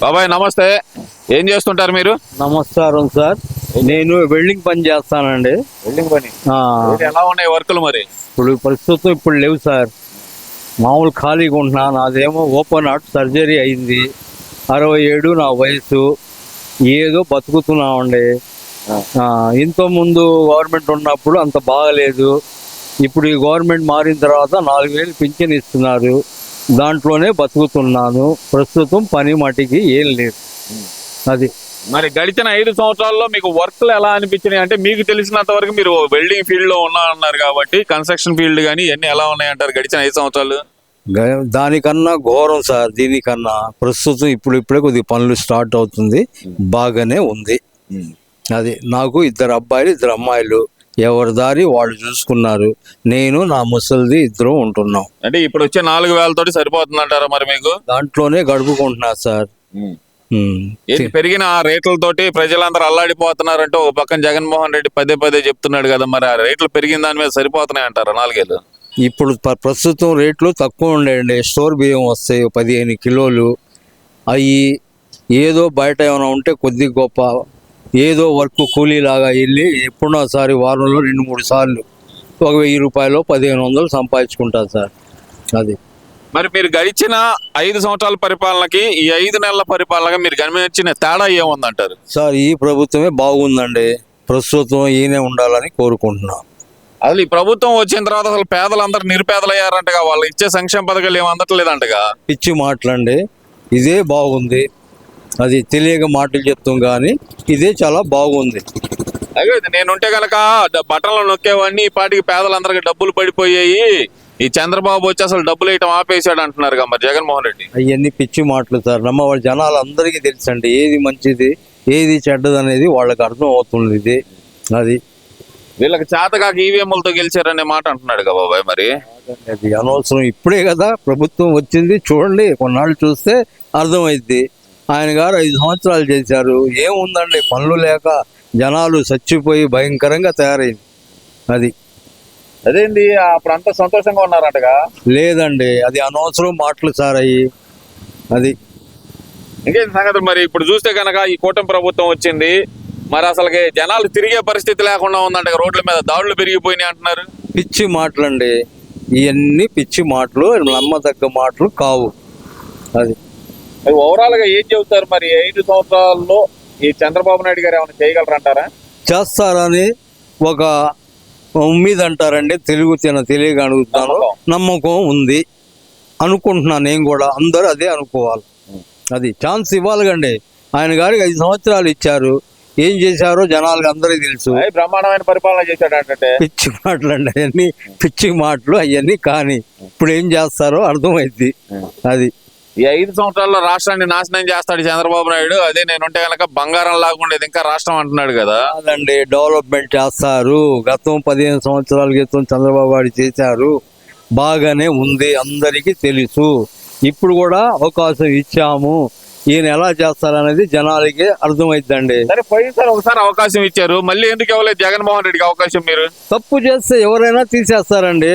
బాబాయ్ నమస్తే. ఏం చేస్తుంటారు మీరు? నమస్కారం సార్. నేను వెల్డింగ్ పని చేస్తానండి. బిల్డింగ్ పని? ఆ, ఎలా ఉన్నాయి వర్కులు మరి? ఇప్పుడు ప్రస్తుతం ఇప్పుడు లేవు సార్. మామూలు ఖాళీగా ఉంటున్నాను అదేమో ఓపెన్ హార్ట్ సర్జరీ అయింది. అరవై ఏడు నా వయసు. ఏదో బతుకుతున్నామండి. ఆ, ఇంతో ముందు గవర్నమెంట్ ఉన్నప్పుడు అంత బాగలేదు. ఇప్పుడు ఈ గవర్నమెంట్ మారిన తర్వాత నాలుగు వేలు పింఛన్ ఇస్తున్నారు. దాంట్లోనే బతుకుతున్నాను. ప్రస్తుతం పని మటికి ఏం లేదు. అది. మరి గడిచిన ఐదు సంవత్సరాల్లో మీకు వర్క్లు ఎలా అనిపించినాయి? అంటే మీకు తెలిసినంత వరకు మీరు వెల్డింగ్ ఫీల్డ్లో ఉన్నా అన్నారు కాబట్టి కన్స్ట్రక్షన్ ఫీల్డ్ కానీ ఇవన్నీ ఎలా ఉన్నాయంటారు గడిచిన ఐదు సంవత్సరాలు? దానికన్నా ఘోరం సార్ దీనికన్నా ప్రస్తుతం ఇప్పుడు ఇప్పుడే కొద్దిగా పనులు స్టార్ట్ అవుతుంది. బాగానే ఉంది. అది నాకు ఇద్దరు అబ్బాయిలు ఇద్దరు అమ్మాయిలు. ఎవరి దారి వాళ్ళు చూసుకున్నారు. నేను నా ముసలిది ఇద్దరు ఉంటున్నాం. అంటే ఇప్పుడు వచ్చే నాలుగు వేలతోటి సరిపోతుంది అంటారా మరి మీకు? దాంట్లోనే గడుపుకుంటున్నా సార్. ఉమ్. ఏంటి పెరిగిన ఆ రేట్లతోటి ప్రజలందరూ అల్లాడిపోతున్నారంటే ఓ పక్కన జగన్మోహన్ రెడ్డి పదే పదే చెప్తున్నాడు కదా మరి. ఆ రేట్లు పెరిగిన దాని మీద సరిపోతున్నాయి అంటారా నాలుగేళ్ళు? ఇప్పుడు ప్ర- ప్రస్తుతం రేట్లు తక్కువ ఉండేయండి. స్టోర్ బియ్యం వస్తాయి పదిహేను కిలోలు. అవి ఏదో బయట ఏమైనా ఉంటే కొద్ది గొప్ప ఏదో వర్క్ కూలీలాగా వెళ్ళి ఎప్పుడోసారి వారంలో రెండు మూడు సార్లు ఒక వెయ్యి రూపాయలు పదిహేను వందలు సంపాదించుకుంటారు సార్. అది. మరి మీరు గడిచిన ఐదు సంవత్సరాల పరిపాలనకి ఈ ఐదు నెలల పరిపాలనకి మీరు గమనించిన తేడా ఏముందంటారు? సార్ ఈ ప్రభుత్వమే బాగుందండి. ప్రస్తుతం ఈయనే ఉండాలని కోరుకుంటున్నాం. అసలు ఈ ప్రభుత్వం వచ్చిన తర్వాత అసలు పేదలందరూ నిరుపేదలయ్యారంటగా వాళ్ళు ఇచ్చే సంక్షేమ పథకాలు ఏమి అందట్లేదంటగా? పిచ్చి మాటలండి. ఇదే బాగుంది. అది తెలియక మాటలు చెప్తాం కానీ ఇదే చాలా బాగుంది. అదే నేనుంటే గనక డ- బట్టలు నొక్కేవాడిని ఈ పాటికి పేదలందరికి డబ్బులు పడిపోయాయి. ఈ చంద్రబాబు వచ్చి అసలు డబ్బులు వేయటం ఆపేసాడు అంటున్నారు మరి జగన్మోహన్ రెడ్డి. అవన్నీ పిచ్చి మాటలు సార్. నమ్మ వాళ్ళ జనాలు అందరికీ తెలుసండి ఏది మంచిది ఏది చెడ్డది అనేది వాళ్ళకి అర్థం అవుతుంది ఇది. అది. వీళ్ళకి చేతకాక ఈవీఎంలతో గెలిచారనే మాట అంటున్నాడు కదా బాబాయ్ మరి. అది అనవసరం. ఇప్పుడే కదా ప్రభుత్వం వచ్చింది. చూడండి కొన్నాళ్ళు చూస్తే అర్థమైద్ది. ఆయన గారు ఐదు సంవత్సరాలు చేశారు. ఏముందండి? పనులు లేక జనాలు చచ్చిపోయి భయంకరంగా తయారైంది. అది. అదేంటి? అప్పుడు అంతా సంతోషంగా ఉన్నారంటగా? లేదండి. అది అనవసరం మాటలు సార్ అయ్యి. అది. ఇంకేం సంగతి మరి? ఇప్పుడు చూస్తే కనుక ఈ కూటమి ప్రభుత్వం వచ్చింది. మరి అసలుకి జనాలు తిరిగే పరిస్థితి లేకుండా ఉందంట రోడ్ల మీద దాడులు పెరిగిపోయినాయి అంటున్నారు. పిచ్చి మాటలండి. ఇవన్నీ పిచ్చి మాటలు నమ్మదగ్గ మాటలు కావు. అది. ఓవరాల్గా ఏం చెబుతారు? మరి ఐదు సంవత్సరాల్లో ఈ చంద్రబాబు నాయుడు గారు ఏమైనా చేయగలరంటారా చేస్తారని ఒక ఉమ్మీద్ అంటారండి. తెలుగు తిన తెలియక అడుగుతాను. నమ్మకం. ఉంది. అనుకుంటున్నాను నేను కూడా. అందరూ అదే అనుకోవాలి. అది ఛాన్స్ ఇవ్వాలిగండి. ఆయన గారికి ఐదు సంవత్సరాలు ఇచ్చారు. ఏం చేశారో జనాలకు అందరికీ తెలుసు. బ్రహ్మాండమైన పరిపాలన చేశాడు అంటే పిచ్చి మాటలు అండి అవన్నీ పిచ్చి మాటలు అవన్నీ కానీ. ఇప్పుడు ఏం చేస్తారో అర్థమైంది అది. ఈ ఐదు సంవత్సరాల్లో రాష్ట్రాన్ని నాశనం చేస్తాడు చంద్రబాబు నాయుడు. అదే నేనుంటే కనుక బంగారం లాగుండేది ఇంకా రాష్ట్రం అంటున్నాడు కదా. కాదండి డెవలప్మెంట్ చేస్తారు. గతం పదిహేను సంవత్సరాల క్రితం చంద్రబాబు గారు చేశారు. బాగానే ఉంది అందరికీ తెలుసు. ఇప్పుడు కూడా అవకాశం ఇచ్చాము. ఈయన ఎలా చేస్తారనేది జనాలకి అర్థమైద్దండి. సరే పోయినసారి ఒకసారి అవకాశం ఇచ్చారు. మళ్ళీ ఎందుకు ఇవ్వలేదు జగన్మోహన్ రెడ్డికి అవకాశం మీరు? తప్పు చేస్తే ఎవరైనా తీసేస్తారండి.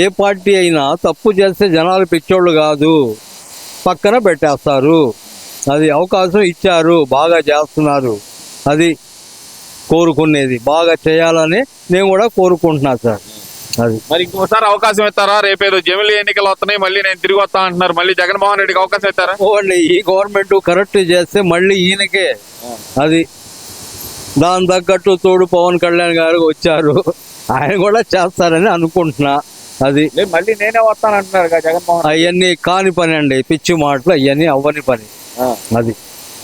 ఏ పార్టీ అయినా తప్పు చేస్తే జనాలు పిచ్చోళ్ళు కాదు. పక్కన పెట్టేస్తారు. అది అవకాశం ఇచ్చారు. బాగా చేస్తున్నారు. అది కోరుకునేది. బాగా చేయాలని నేను కూడా కోరుకుంటున్నా సార్. అది. మరి ఇంకోసారి అవకాశం ఇస్తారా? రేపేదో జమిలి ఎన్నికలు వస్తున్నాయి. మళ్ళీ నేను తిరిగి వస్తా అంటున్నారు. మళ్ళీ జగన్మోహన్ రెడ్డికి అవకాశం ఇస్తారా? ఓన్లీ ఈ గవర్నమెంట్ కరెక్ట్ చేస్తే మళ్ళీ ఈయనకే. అది. దాని తగ్గట్టు తోడు పవన్ కళ్యాణ్ గారు వచ్చారు. ఆయన కూడా చేస్తారని అనుకుంటున్నా. అది లేదు మళ్ళీ నేనే వస్తాను అంటున్నారు జగన్మోహన్ అవన్నీ కాని పని అండి పిచ్చి మాటలు అవన్నీ అవ్వని పని. అది.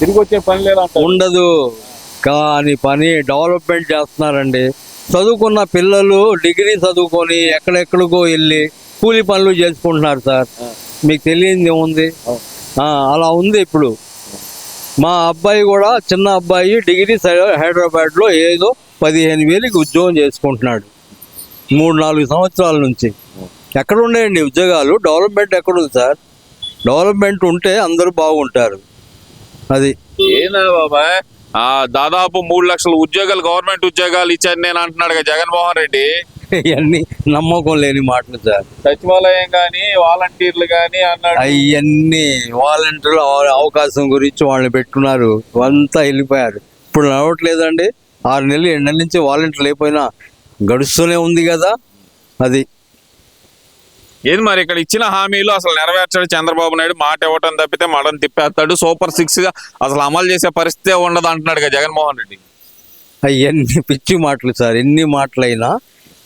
తిరిగి వచ్చే పని లేదంట ఉండదు. కాని పని డెవలప్మెంట్ చేస్తున్నారండి. చదువుకున్న పిల్లలు డిగ్రీ చదువుకొని ఎక్కడెక్కడికో వెళ్ళి కూలి పనులు చేసుకుంటున్నారు సార్. మీకు తెలియంది ఏముంది? అలా ఉంది ఇప్పుడు. మా అబ్బాయి కూడా చిన్న అబ్బాయి డిగ్రీ హైదరాబాద్లో ఏదో పదిహేను వేలకి ఉద్యోగం చేసుకుంటున్నాడు. మూడు నాలుగు సంవత్సరాల నుంచి. ఎక్కడ ఉండేయండి ఉద్యోగాలు? డెవలప్మెంట్ ఎక్కడుంది సార్? డెవలప్మెంట్ ఉంటే అందరూ బాగుంటారు. అది. ఏందా బాబాయ్? ఆ దాదాపు మూడు లక్షల ఉద్యోగాలు గవర్నమెంట్ ఉద్యోగాలు ఇచ్చారు నేను అంటున్నాడు కదా జగన్మోహన్ రెడ్డి. ఇవన్నీ నమ్మకం లేని మాటలు సార్. సచివాలయం కానీ వాలంటీర్లు కానీ అన్నాడు. అవన్నీ వాలంటీర్లు అవకాశం గురించి వాళ్ళని పెట్టుకున్నారు. అంతా వెళ్ళిపోయారు. ఇప్పుడు నడవట్లేదండి. ఆరు నెలలు ఏడు నెలల నుంచి వాలంటీర్ లేకపోయినా గడుస్తూనే ఉంది కదా అది. ఏది మరి ఇక్కడ ఇచ్చిన హామీలు అసలు నెరవేర్చాడు చంద్రబాబు నాయుడు మాట ఇవ్వటం తప్పితే మడం తిప్పేస్తాడు సూపర్ సిక్స్గా అసలు అమలు చేసే పరిస్థితే ఉండదు అంటున్నాడు కదా జగన్మోహన్ రెడ్డి. అవన్నీ పిచ్చి మాటలు సార్ ఎన్ని మాటలైనా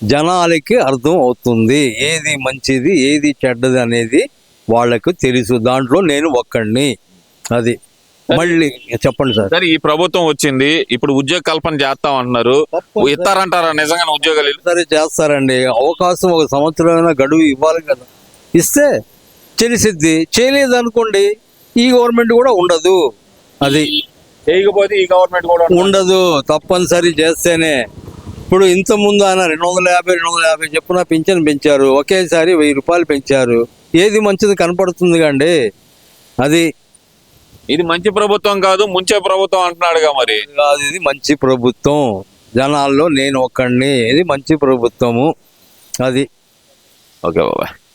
జనాలకి అర్థం అవుతుంది. ఏది మంచిది ఏది చెడ్డది అనేది వాళ్ళకు తెలుసు. దాంట్లో నేను ఒక్కడిని. అది. మళ్ళీ చెప్పండి సార్. సరే ఈ ప్రభుత్వం వచ్చింది ఇప్పుడు ఉద్యోగ కల్పన చేస్తాం అంటున్నారు. ఇస్తారంటారా? నిజంగా ఉద్యోగాలు సరే చేస్తారండి. అవకాశం ఒక సంవత్సరమైనా గడువు ఇవ్వాలి కదా. ఇస్తే తెలిసిద్ది. చేయలేదు అనుకోండి ఈ గవర్నమెంట్ కూడా ఉండదు. అది చేయకపోతే ఈ గవర్నమెంట్ కూడా ఉండదు. తప్పనిసరి చేస్తేనే. ఇప్పుడు ఇంత ముందు ఆయన రెండు వందల యాభై రెండు వందల యాభై చెప్పున పింఛన్ పెంచారు. ఒకేసారి వెయ్యి రూపాయలు పెంచారు. ఏది మంచిది కనపడుతుంది కండి. అది ఇది మంచి ప్రభుత్వం కాదు ముంచే ప్రభుత్వం అంటున్నాడుగా మరి. కాదు ఇది మంచి ప్రభుత్వం. జనాల్లో నేను ఒక్కడిని. ఇది మంచి ప్రభుత్వము. అది. ఓకే బాబాయ్.